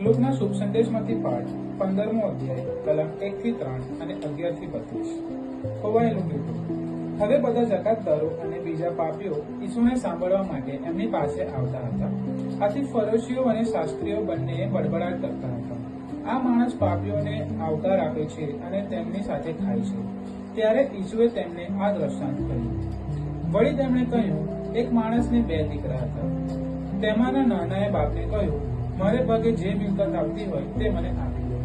સંદેશમાંથી પાઠ પંદરમો અધ્યાય, કલમ એક થી ત્રણ અને અગિયારથી બત્રીસ. ખોવાયેલું મૃત્યુ હવે બધા જકાતદારો અને બીજા પાપીઓ ઈસુને સાંભળવા માટે એમની પાસે આવતા હતા. આથી ફરોશીઓ અને શાસ્ત્રીઓ બંને બડબડાટ કરતા હતા. આ માણસ પાપીઓને આવકાર આપે છે અને તેમની સાથે ખાય છે. ત્યારે ઈસુએ તેમને આ દ્રષ્ટાંત કર્યું વળી તેમણે કહ્યું, એક માણસને બે દીકરા હતા. તેમાંના નાનાએ બાપને કહ્યું મારે ભાગે જે મિલકત આવતી હોય તે મને આપી દો.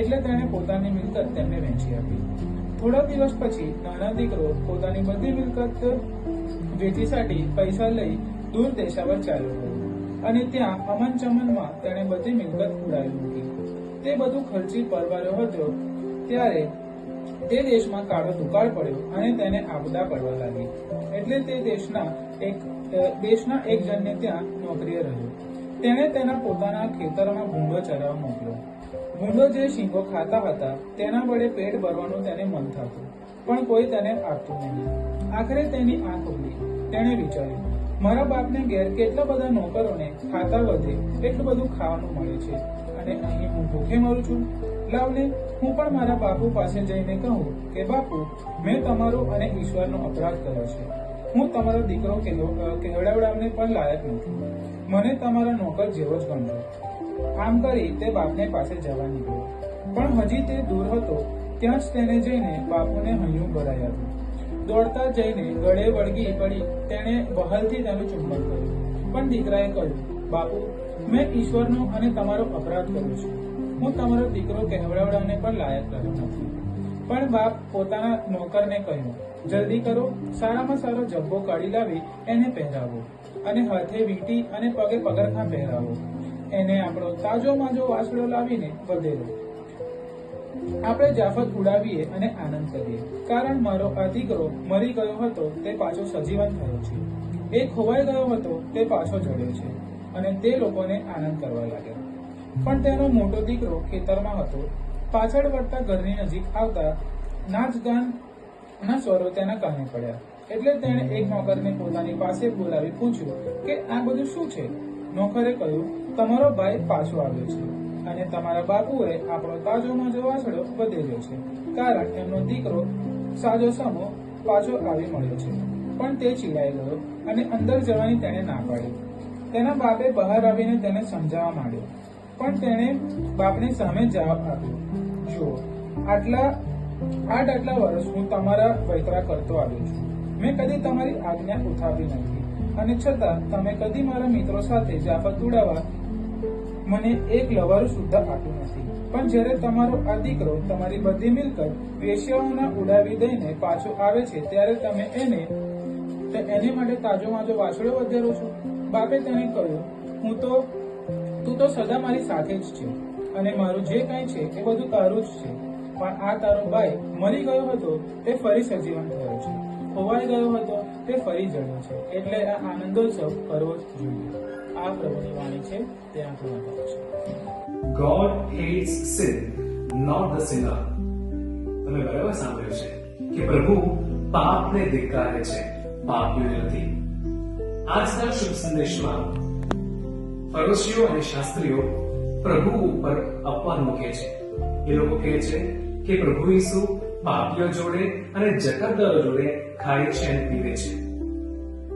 એટલે તેણે પોતાની મિલકત તેમને વહેંચી આપી. થોડા દિવસ પછી નાના દીકરો પોતાની બધી મિલકત વેચી સાટી પૈસા લઈ દૂર દેશાવર ચાલ્યો ગયો. અને ત્યાં અમન ચમનમાં તેણે બધી મિલકત ઉડાવી મૂકી. તે બધું ખર્ચી પરવાર્યો હતો. ત્યારે તે દેશમાં કાળો દુકાળ પડ્યો અને તેને આપદા પડવા લાગી. એટલે તે દેશના એક દેશના એક જણને ત્યાં નોકરીએ રહ્યો. તેણે તેના પોતાના ખેતરમાં ભૂંડો ચરાવવા મોકલ્યો ભૂંડો જે શીંગો ખાતા હતા, તેના વડે પેટ ભરવાનું તેને મન થતું, પણ કોઈ તેને આપતું નહીં. આખરે તેની આંખ ઉગલી તેણે વિચાર્યું, મારા બાપને ઘેર કેટલા બધા નોકરોને ખાતા વધે, એટલું બધું ખાવાનું મળે છે. અને અહીં હું ભૂખે મરું છું. લાવને, હું પણ મારા બાપુ પાસે જઈને કહું કે, બાપુ, મેં તમારો અને ઈશ્વરનો અપરાધ કર્યો છે. હું તમારો દીકરો કહેવડાવડાવને પણ લાયક નથી. મને તમારા નોકર જેવો જ ગણજો આમ કરી તે બાપને પાસે જવા નીકળ્યો. પણ હજી તે દૂર હતો, ત્યાં જ તેને જઈને બાપુને હૈયું ભરાઈ હતું દોડતા જઈને ગળે વળગી પડી, તેણે બહલથી તેનું ચુંબન કર્યું. પણ દીકરાએ કહ્યું, બાપુ, મેં ઈશ્વરનો અને તમારો અપરાધ કર્યો છે. હું તમારો દીકરો કહેવડાવડાને પણ લાયક રહ્યો નથી. પણ બાપ પોતાના નોકરને કહ્યું જલ્દી કરો, સારામાં સારો જબ્બો કાઢી લાવી, એને પહેરાવો. અને હાથે વીંટી અને પગે પગરખા પહેરાવો. એને આપણો તાજો માજો વાસડો લાવીને વધેરો આપણે જાફત ઉડાવીએ અને આનંદ કરીએ. કારણ મારો આ દીકરો મરી ગયો હતો, તે પાછો સજીવન થયો છે. એ ખોવાઈ ગયો હતો, તે પાછો જડ્યો છે. અને તે લોકોને આનંદ કરવા લાગ્યા. પણ તેનો મોટો દીકરો ખેતરમાં હતો. પાછળ વળતા ઘરની નજીક આવતા નાચ ગાન ના સ્વરો તેના કાને પડ્યા. એટલે તેણે એક નોકરને પોતાની પાસે બોલાવી પૂછ્યું કે આ બધું શું છે? નોકરે કહ્યું, તમારો ભાઈ પાછો આવ્યો છે અને તમારા બાપુએ આપણો તાજો માજો વાસડો વધેર્યો છે. કારણ એમનો દીકરો સાજો સમો પાછો આવી મળ્યો છે. પણ તે ચીડાઈ ગયો અને અંદર જવાની તેણે ના પાડી. તેના બાપે બહાર આવીને તેને સમજાવવા માંડ્યો. પણ તેણે બાપને સામે જવાબ આપ્યો, જુઓ, આટલા આઠ આટલા વર્ષ હું તમારા વૈતરા કરતો આવ્યો છું. મેં કદી તમારી આજ્ઞા ઉઠાવી નથી. અને છતાં તમે કદી મારા મિત્રો સાથે જાફત ઉડાવવા મને એક લવારું સુદ્ધા આપ્યું નથી. પણ જ્યારે તમારો આ દીકરો તમારી બધી મિલકત વેશ્યાઓના ઉડાવી દઈને પાછો આવે છે, ત્યારે તમે એને એને માટે તાજો માજો વાછડો વધારો છો? બાપે તેને કહ્યું, હું તો, તું તો સદા મારી સાથે જ છે. અને મારું જે કંઈ છે એ બધું તારું જ છે. પણ આ તારો ભાઈ મરી ગયો હતો, તે ફરી સજીવન થયો છે. ખોવાઈ ગયો હતો, તે ફરી જણ્યો છે. એટલે આ આનંદોત્સવ કરવો જ જોઈએ. આ પ્રભુની વાણી છે, તે આપણું છે. God hates sin not the. તમે બરાબર સાંભળ્યું છે કે પ્રભુ પાપને ધિક્કારે છે, પાપીઓને નથી. આજના શુભ સંદેશમાં ફરોશીઓ અને શાસ્ત્રીઓ પ્રભુ ઉપર અપવાદ મૂકે છે. એ લોકો કહે છે કે પ્રભુ ઈસુ પાપીઓ જોડે અને જકરદારો જોડે ખાય છે અને પીવે છે.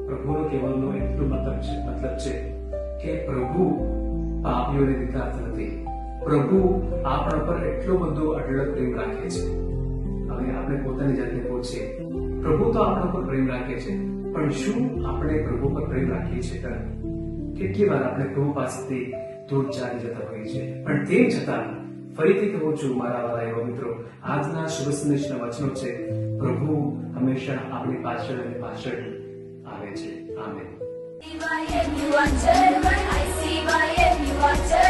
પ્રભુનો કહેવાનો એટલું મતલબ છે મતલબ છે કે પ્રભુ પાપીઓને દીકરાતા નથી પ્રભુ આપણા પર એટલો બધો અઢળક પ્રેમ રાખે છે. હવે આપણે પોતાની જાતને પૂછીએ પ્રભુ તો આપણા પર પ્રેમ રાખે છે. પણ શું આપણે પ્રભુ પર પ્રેમ રાખીએ છીએ ખરા કેટલી વાર આપણે પ્રભુ પાસેથી દૂર ચાલી જતા હોઈએ છીએ. પણ તેમ છતાં ફરીથી કહું છું મારા વાલા એવા મિત્રો આજના શુભ સંદેશના વચનો છે પ્રભુ હંમેશા આપણી પાછળ અને પાછળ આવે છે amen. I see you are German.